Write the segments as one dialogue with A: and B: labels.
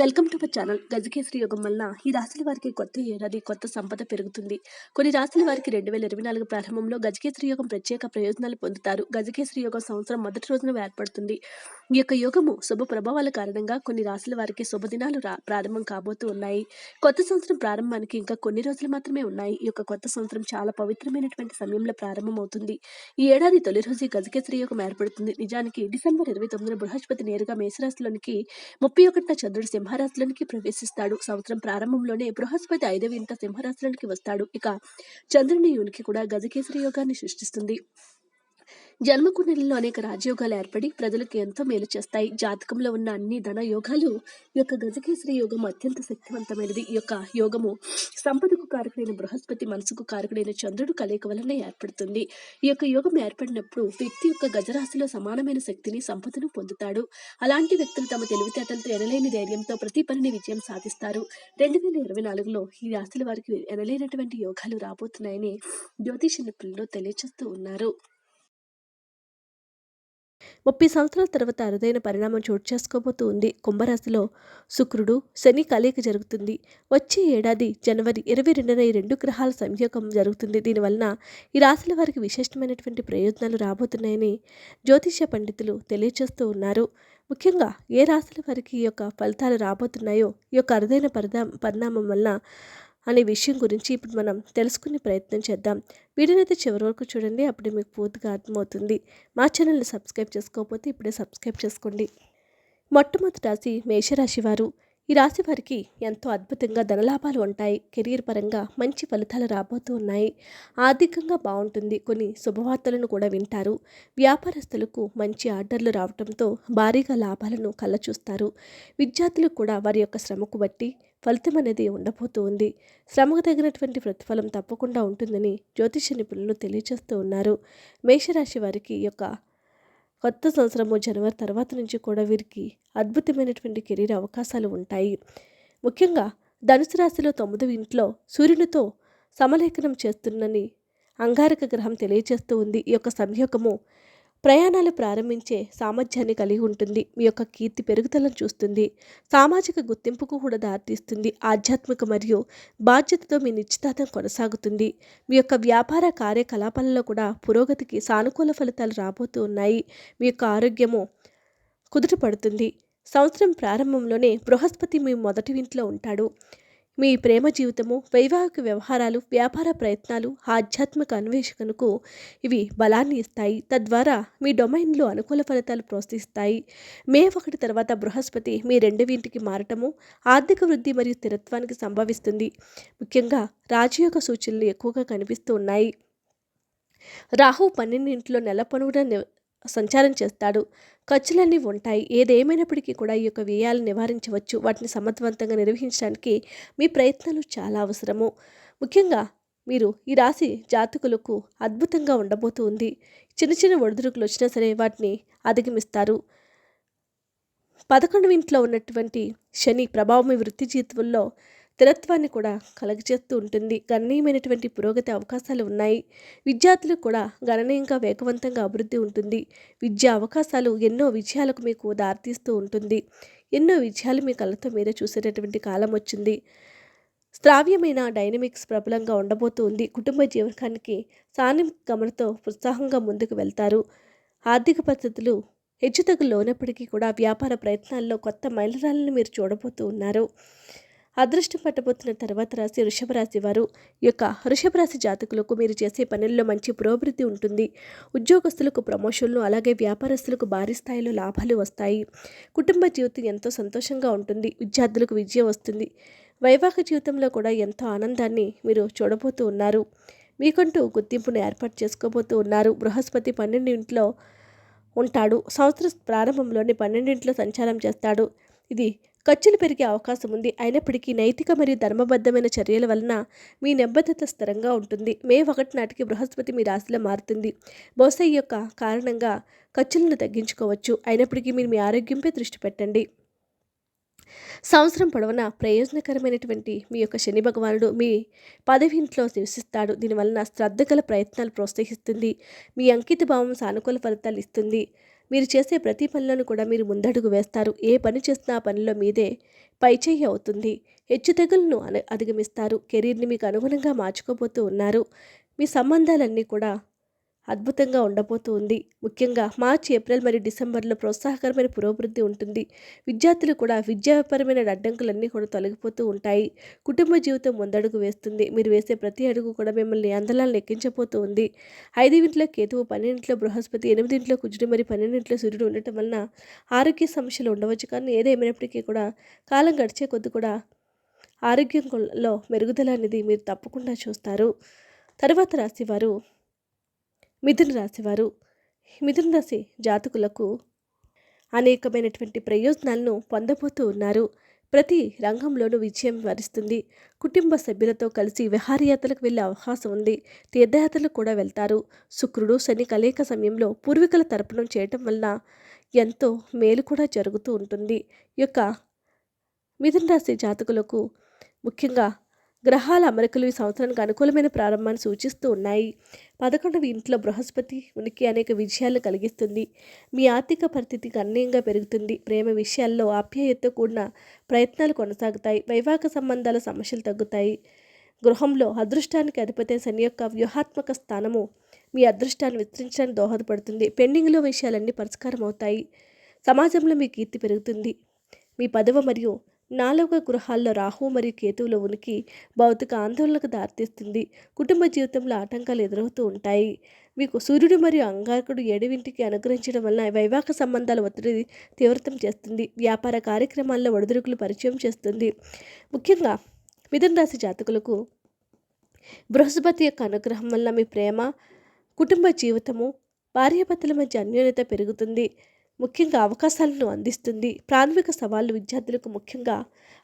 A: Welcome to our channel. గజకేసరి యోగం వలన ఈ రాశుల వారికి కొత్త ఏడాది కొత్త సంపద పెరుగుతుంది. కొన్ని రాశుల వారికి రెండు వేల ఇరవై నాలుగు ప్రారంభంలో గజకేసరి యోగం ప్రత్యేక ప్రయోజనాలు పొందుతారు. గజకేసరి యోగం సంవత్సరం మొదటి రోజున ఏర్పడుతుంది. ఈ యొక్క యోగము శుభ ప్రభావాల కారణంగా కొన్ని రాశుల వారికి శుభదినాలు రా ప్రారంభం కాబోతూ ఉన్నాయి. కొత్త సంవత్సరం ప్రారంభానికి ఇంకా కొన్ని రోజులు మాత్రమే ఉన్నాయి. ఈ యొక్క కొత్త సంవత్సరం చాలా పవిత్రమైనటువంటి సమయంలో ప్రారంభమవుతుంది. ఈ ఏడాది తొలి రోజు ఈ గజకేసరి యోగం ఏర్పడుతుంది. నిజానికి డిసెంబర్ ఇరవై తొమ్మిదిన బృహస్పతి నేరుగా మేషరాశిలోనికి ముప్పై ఒకటిన చంద్రుడు సింహరాశులనికి ప్రవేశిస్తాడు. సంవత్సరం ప్రారంభంలోనే బృహస్పతి ఐదవ ఇంట సింహరాశులనికి వస్తాడు. ఇక చంద్రుని యునికి కూడా గజకేసరి యోగాన్ని సృష్టిస్తుంది. జన్మకుండలిలో అనేక రాజయోగాలు ఏర్పడి ప్రజలకు ఎంతో మేలు చేస్తాయి. జాతకంలో ఉన్న అన్ని ధన యోగాలు ఈ యొక్క గజకేసరి యోగం అత్యంత శక్తివంతమైనది. ఈ యొక్క యోగము సంపదకు కారకుడైన బృహస్పతి మనసుకు కారకుడైన చంద్రుడు కలయిక వలన ఏర్పడుతుంది. ఈ యొక్క యోగం ఏర్పడినప్పుడు వ్యక్తి యొక్క గజరాశిలో సమానమైన శక్తిని సంపదను పొందుతాడు. అలాంటి వ్యక్తులు తమ తెలివితేటలతో ఎనలేని ధైర్యంతో ప్రతి పనిని విజయం సాధిస్తారు. రెండు వేల ఇరవై నాలుగులో ఈ రాశుల వారికి ఎనలేనటువంటి యోగాలు రాబోతున్నాయని జ్యోతిష నిపుణులు తెలియజేస్తూ ఉన్నారు. ముప్పై సంవత్సరాల తర్వాత అరుదైన పరిణామం చోటు చేసుకోబోతూ ఉంది. కుంభరాశిలో శుక్రుడు శని కలయిక జరుగుతుంది. వచ్చే ఏడాది జనవరి ఇరవై రెండున ఈ రెండు గ్రహాల సంయోగం జరుగుతుంది. దీనివలన ఈ రాశుల వారికి విశిష్టమైనటువంటి ప్రయోజనాలు రాబోతున్నాయని జ్యోతిష పండితులు తెలియజేస్తూ ఉన్నారు. ముఖ్యంగా ఏ రాశుల వారికి ఈ యొక్క ఫలితాలు రాబోతున్నాయో ఈ యొక్క అరుదైన పరిణా పరిణామం వలన అనే విషయం గురించి ఇప్పుడు మనం తెలుసుకునే ప్రయత్నం చేద్దాం. వీడియోనైతే చివరి వరకు చూడండి అప్పుడే మీకు పూర్తిగా అర్థమవుతుంది. మా ఛానల్ని సబ్స్క్రైబ్ చేసుకోకపోతే ఇప్పుడే సబ్స్క్రైబ్ చేసుకోండి. మొట్టమొదటి రాశి మేషరాశి వారు. ఈ రాశి వారికి ఎంతో అద్భుతంగా ధనలాభాలు ఉంటాయి. కెరీర్ పరంగా మంచి ఫలితాలు రాబోతూ ఉన్నాయి. ఆర్థికంగా బాగుంటుంది. కొన్ని శుభవార్తలను కూడా వింటారు. వ్యాపారస్తులకు మంచి ఆర్డర్లు రావడంతో భారీగా లాభాలను కళ్ళచూస్తారు. విద్యార్థులకు కూడా వారి యొక్క శ్రమకు బట్టి ఫలితం అనేది ఉండబోతూ ఉంది. శ్రమకు తగినటువంటి ప్రతిఫలం తప్పకుండా ఉంటుందని జ్యోతిష నిపుణులు తెలియజేస్తూ ఉన్నారు. మేషరాశి వారికి యొక్క కొత్త సంవత్సరము జనవరి తర్వాత నుంచి కూడా వీరికి అద్భుతమైనటువంటి కెరీర్ అవకాశాలు ఉంటాయి. ముఖ్యంగా ధనుసు రాశిలో తొమ్మిదవ ఇంట్లో సూర్యునితో సమలేఖనం చేస్తున్నని అంగారక గ్రహం తెలియజేస్తూ ఉంది. ఈ యొక్క సంయోగము ప్రయాణాలు ప్రారంభించే సామర్థ్యాన్ని కలిగి ఉంటుంది. మీ యొక్క కీర్తి పెరుగుదలను చూస్తుంది. సామాజిక గుర్తింపుకు కూడా దారితీస్తుంది. ఆధ్యాత్మిక మరియు బాధ్యతతో మీ నిశ్చితార్థం కొనసాగుతుంది. మీ యొక్క వ్యాపార కార్యకలాపాలలో కూడా పురోగతికి సానుకూల ఫలితాలు రాబోతూ ఉన్నాయి. మీ యొక్క ఆరోగ్యము కుదుటపడుతుంది సంవత్సరం ప్రారంభంలోనే బృహస్పతి మీ మొదటి ఇంట్లో ఉంటాడు. మీ ప్రేమ జీవితము వైవాహిక వ్యవహారాలు వ్యాపార ప్రయత్నాలు ఆధ్యాత్మిక అన్వేషణకు ఇవి బలాన్ని ఇస్తాయి. తద్వారా మీ డొమైన్లో అనుకూల ఫలితాలు ప్రోత్సహిస్తాయి మే ఒకటి తర్వాత బృహస్పతి మీ రెండవ ఇంటికి మారటము ఆర్థిక వృద్ధి మరియు స్థిరత్వానికి సంభవిస్తుంది. ముఖ్యంగా రాజయోగ సూచనలు ఎక్కువగా కనిపిస్తూ ఉన్నాయి. రాహు పన్నెండింటిలో నెల పొనుగున సంచారం చేస్తాడు. ఖర్చులన్నీ ఉంటాయి. ఏదేమైనప్పటికీ కూడా ఈ యొక్క వ్యయాలను నివారించవచ్చు. వాటిని సమర్థవంతంగా నిర్వహించడానికి మీ ప్రయత్నాలు చాలా అవసరము. ముఖ్యంగా మీరు ఈ రాశి జాతకులకు అద్భుతంగా ఉండబోతూ ఉంది. చిన్న చిన్న ఒడిదుడుకులు వచ్చినా సరే వాటిని అధిగమిస్తారు. పదకొండు ఇంట్లో ఉన్నటువంటి శని ప్రభావం మీ వృత్తి జీవితంలో స్థిరత్వాన్ని కూడా కలగజేస్తూ ఉంటుంది. గణనీయమైనటువంటి పురోగతి అవకాశాలు ఉన్నాయి. విద్యార్థులకు కూడా గణనీయంగా వేగవంతంగా అభివృద్ధి ఉంటుంది. విద్యా అవకాశాలు ఎన్నో విజయాలకు మీకు దారితీస్తూ ఉంటుంది. ఎన్నో విజయాలు మీ కళ్ళతో మీరే చూసేటటువంటి కాలం వచ్చింది. శ్రావ్యమైన డైనమిక్స్ ప్రబలంగా ఉండబోతూ ఉంది. కుటుంబ జీవనానికి సాని గమనతో ఉత్సాహంగా ముందుకు వెళ్తారు. ఆర్థిక పరిస్థితులు హెచ్చుతగ్గులు లోనప్పటికీ కూడా వ్యాపార ప్రయత్నాల్లో కొత్త మైలురాలను మీరు చూడబోతూ ఉన్నారు. అదృష్టం పట్టబోతున్న తర్వాత రాశి వృషభ రాశి వారు యొక్క వృషభ రాశి జాతకులకు మీరు చేసే పనుల్లో మంచి పురోభివృద్ధి ఉంటుంది. ఉద్యోగస్తులకు ప్రమోషన్లు అలాగే వ్యాపారస్తులకు భారీ స్థాయిలో లాభాలు వస్తాయి. కుటుంబ జీవితం ఎంతో సంతోషంగా ఉంటుంది. విద్యార్థులకు విజయం వస్తుంది. వైవాహిక జీవితంలో కూడా ఎంతో ఆనందాన్ని మీరు చూడబోతూ ఉన్నారు. మీకంటూ గుర్తింపును ఏర్పాటు చేసుకోబోతూ ఉన్నారు. బృహస్పతి పన్నెండింట్లో ఉంటాడు. సంవత్సర ప్రారంభంలోనే పన్నెండింట్లో సంచారం చేస్తాడు. ఇది ఖర్చులు పెరిగే అవకాశం ఉంది. అయినప్పటికీ నైతిక మరియు ధర్మబద్ధమైన చర్యల వలన మీ నిబద్ధత స్థిరంగా ఉంటుంది. మే ఒకటి నాటికి బృహస్పతి మీ రాశిలో మారుతుంది. బహుశా ఈ యొక్క కారణంగా ఖర్చులను తగ్గించుకోవచ్చు. అయినప్పటికీ మీరు మీ ఆరోగ్యంపై దృష్టి పెట్టండి. సంవత్సరం పొడవునా ప్రయోజనకరమైనటువంటి మీ యొక్క శని భగవానుడు మీ పదవి ఇంట్లో నివసిస్తాడు. దీనివలన శ్రద్ధ గల ప్రయత్నాలు ప్రోత్సహిస్తుంది. మీ అంకిత భావం సానుకూల ఫలితాలు ఇస్తుంది. మీరు చేసే ప్రతి పనిలోనూ కూడా మీరు ముందడుగు వేస్తారు. ఏ పని చేసినా ఆ పనిలో మీదే పైచేయి అవుతుంది. హెచ్చు తెగులను అధిగమిస్తారు. కెరీర్ని మీకు అనుగుణంగా మార్చుకోబోతూ ఉన్నారు. మీ సంబంధాలన్నీ కూడా అద్భుతంగా ఉండబోతూ ఉంది. ముఖ్యంగా మార్చి ఏప్రిల్ మరియు డిసెంబర్లో ప్రోత్సాహకరమైన పురోభివృద్ధి ఉంటుంది. విద్యార్థులు కూడా విద్యాపరమైన అడ్డంకులన్నీ కూడా తొలగిపోతూ ఉంటాయి. కుటుంబ జీవితం ముందడుగు వేస్తుంది. మీరు వేసే ప్రతి అడుగు కూడా మిమ్మల్ని అందలాలను ఎక్కించబోతూ ఉంది. ఐదింట్లో కేతువు పన్నెండింట్లో బృహస్పతి ఎనిమిదింట్లో కుజుడు మరియు పన్నెండింట్లో సూర్యుడు ఉండటం వలన ఆరోగ్య సమస్యలు ఉండవచ్చు. కానీ ఏదేమైనప్పటికీ కూడా కాలం గడిచే కొద్ది కూడా ఆరోగ్యంలో మెరుగుదల అనేది మీరు తప్పకుండా చూస్తారు. తర్వాత రాశివారు మిథున రాశివారు. మిథున రాశి జాతకులకు అనేకమైనటువంటి ప్రయోజనాలను పొందబోతూ ఉన్నారు. ప్రతి రంగంలోనూ విజయం వరిస్తుంది. కుటుంబ సభ్యులతో కలిసి విహారయాత్రలకు వెళ్ళే అవకాశం ఉంది. తీర్థయాత్రలకు కూడా వెళ్తారు. శుక్రుడు శని కలయిక సమయంలో పూర్వీకుల తర్పణం చేయటం వలన ఎంతో మేలు కూడా జరుగుతూ ఉంటుంది. యొక్క మిథున రాశి జాతకులకు ముఖ్యంగా గ్రహాల అమరికలు ఈ సంవత్సరానికి అనుకూలమైన ప్రారంభాన్ని సూచిస్తూ ఉన్నాయి. పదకొండవ ఇంట్లో బృహస్పతి ఉనికి అనేక విజయాలు కలిగిస్తుంది. మీ ఆర్థిక పరిస్థితి గణనీయంగా పెరుగుతుంది. ప్రేమ విషయాల్లో ఆప్యాయత కూడిన ప్రయత్నాలు కొనసాగుతాయి. వైవాహిక సంబంధాల సమస్యలు తగ్గుతాయి. గృహంలో అదృష్టానికి అధిపతి శని యొక్క వ్యూహాత్మక స్థానము మీ అదృష్టాన్ని విస్తరించడానికి దోహదపడుతుంది. పెండింగ్లో విషయాలన్నీ పరిష్కారం అవుతాయి సమాజంలో మీ కీర్తి పెరుగుతుంది. మీ పదవ మరియు నాలుగవ గృహాల్లో రాహు మరియు కేతువుల ఉనికి భౌతిక ఆందోళనకు దారితీస్తుంది. కుటుంబ జీవితంలో ఆటంకాలు ఎదురవుతూ ఉంటాయి. మీకు సూర్యుడు మరియు అంగారకుడు ఏడవింటికి అనుగ్రహించడం వలన వైవాహిక సంబంధాల ఒత్తిడి తీవ్రతం చేస్తుంది. వ్యాపార కార్యక్రమాల్లో ఒడిదుడుకులు పరిచయం చేస్తుంది. ముఖ్యంగా మిథున రాశి జాతకులకు బృహస్పతి యొక్క అనుగ్రహం వల్ల మీ ప్రేమ కుటుంబ జీవితము భార్యాభర్తల మధ్య అన్యోన్యత పెరుగుతుంది. ముఖ్యంగా అవకాశాలను అందిస్తుంది. ప్రాథమిక సవాళ్ళు విద్యార్థులకు ముఖ్యంగా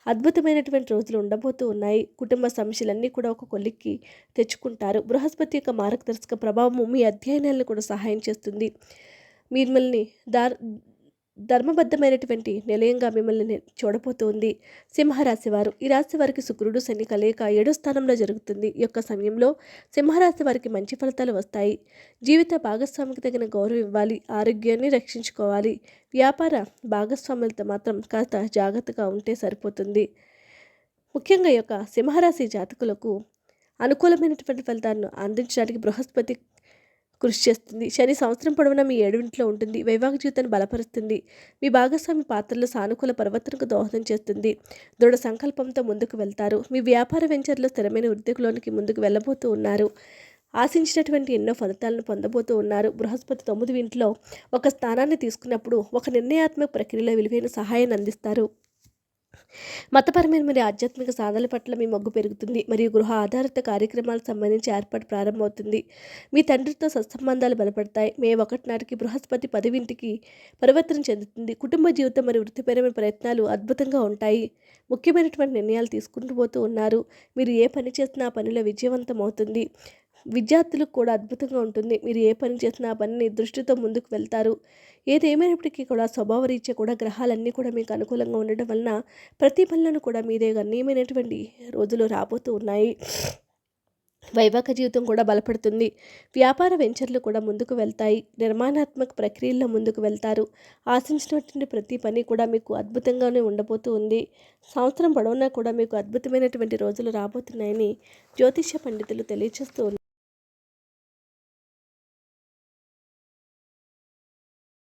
A: అద్భుతమైనటువంటి రోజులు ఉండబోతూ ఉన్నాయి. కుటుంబ సమస్యలన్నీ కూడా ఒక కొలిక్కి తెచ్చుకుంటారు. బృహస్పతి యొక్క మార్గదర్శక ప్రభావము మీ అధ్యయనాలను కూడా సహాయం చేస్తుంది. మిమ్మల్ని దార్ ధర్మబద్ధమైనటువంటి నిలయంగా మిమ్మల్ని చూడబోతోంది సింహరాశి వారు ఈ రాశి వారికి శుక్రుడు శని కలయిక ఏడో స్థానంలో జరుగుతుంది. ఈ యొక్క సమయంలో సింహరాశి వారికి మంచి ఫలితాలు వస్తాయి. జీవిత భాగస్వామికి తగిన గౌరవం ఇవ్వాలి. ఆరోగ్యాన్ని రక్షించుకోవాలి. వ్యాపార భాగస్వాములతో మాత్రం కాస్త జాగ్రత్తగా ఉంటే సరిపోతుంది. ముఖ్యంగా యొక్క సింహరాశి జాతకులకు అనుకూలమైనటువంటి ఫలితాలను అందించడానికి బృహస్పతి కృషి చేస్తుంది. శని సంవత్సరం పొడవునా మీ ఏడువింట్లో ఉంటుంది. వైవాహిక జీవితాన్ని బలపరుస్తుంది. మీ భాగస్వామి పాత్రలో సానుకూల పరివర్తనకు దోహదం చేస్తుంది. దృఢ సంకల్పంతో ముందుకు వెళ్తారు. మీ వ్యాపార వెంచర్లో స్థిరమైన వృద్ధిలోనికి ముందుకు వెళ్ళబోతూ ఉన్నారు. ఆశించినటువంటి ఎన్నో ఫలితాలను పొందబోతూ ఉన్నారు. బృహస్పతి తొమ్మిది ఇంట్లో ఒక స్థానాన్ని తీసుకున్నప్పుడు ఒక నిర్ణయాత్మక ప్రక్రియలో విలువైన సహాయాన్ని అందిస్తారు. మతపరమైన మరియు ఆధ్యాత్మిక సాధనల పట్ల మీ మొగ్గు పెరుగుతుంది మరియు గృహ ఆధారిత కార్యక్రమాలకు సంబంధించి ఏర్పాటు ప్రారంభమవుతుంది. మీ తండ్రితో సత్సంబంధాలు బలపడతాయి. మే ఒకటి నాటికి బృహస్పతి పదివింటికి పరివర్తన చెందుతుంది. కుటుంబ జీవితం మరియు వృత్తిపరమైన ప్రయత్నాలు అద్భుతంగా ఉంటాయి. ముఖ్యమైనటువంటి నిర్ణయాలు తీసుకుంటూ పోతూ ఉన్నారు. మీరు ఏ పని చేసినా ఆ పనిలో విజయవంతం అవుతుంది. విద్యార్థులకు కూడా అద్భుతంగా ఉంటుంది. మీరు ఏ పని చేసినా ఆ పనిని దృష్టితో ముందుకు వెళ్తారు. ఏదేమైనప్పటికీ కూడా స్వభావ రీత్యా కూడా గ్రహాలన్నీ కూడా మీకు అనుకూలంగా ఉండడం వలన ప్రతి పనులను కూడా మీదే గణనీయమైనటువంటి రోజులు రాబోతూ ఉన్నాయి. వైవాహిక జీవితం కూడా బలపడుతుంది. వ్యాపార వెంచర్లు కూడా ముందుకు వెళ్తాయి. నిర్మాణాత్మక ప్రక్రియల్లో ముందుకు వెళ్తారు. ఆశించినటువంటి ప్రతి పని కూడా మీకు అద్భుతంగానే ఉండబోతూ ఉంది. సంవత్సరం పొడవునా కూడా మీకు అద్భుతమైనటువంటి రోజులు రాబోతున్నాయని జ్యోతిష్య పండితులు తెలియజేస్తూ